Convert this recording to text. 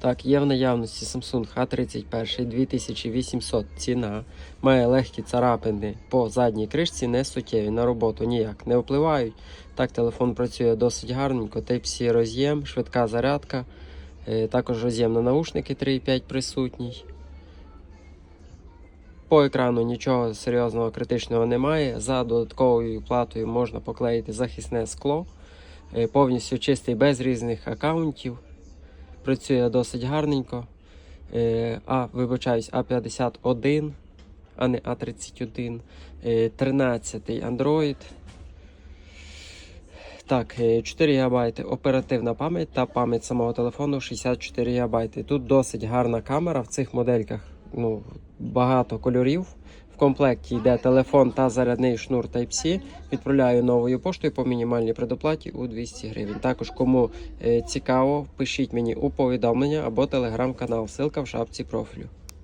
Так, є в наявності Samsung A31 2800 ціна. Має легкі царапини по задній кришці, не суттєві, на роботу ніяк не впливають. Так, телефон працює досить гарненько. Type-C роз'єм, швидка зарядка. Е, Також роз'єм на наушники 3.5 присутній. По екрану нічого серйозного критичного немає. За додатковою платою можна поклеїти захисне скло. Е, Повністю чистий без різних аккаунтів. Працює досить гарненько. Е, А, вибачаюсь, А51, а не А31. Е, 13 Android. Так, е, 4 ГБ оперативна пам'ять та пам'ять самого телефону 64 ГБ. Тут досить гарна камера в цих модельках. Ну, багато кольорів. Комплекті йде телефон та зарядний шнур Type-C. Відправляю новою поштою по мінімальній предоплаті у 200 гривень. Також, кому е, цікаво, пишіть мені у повідомлення або телеграм-канал. Силка в шапці профілю.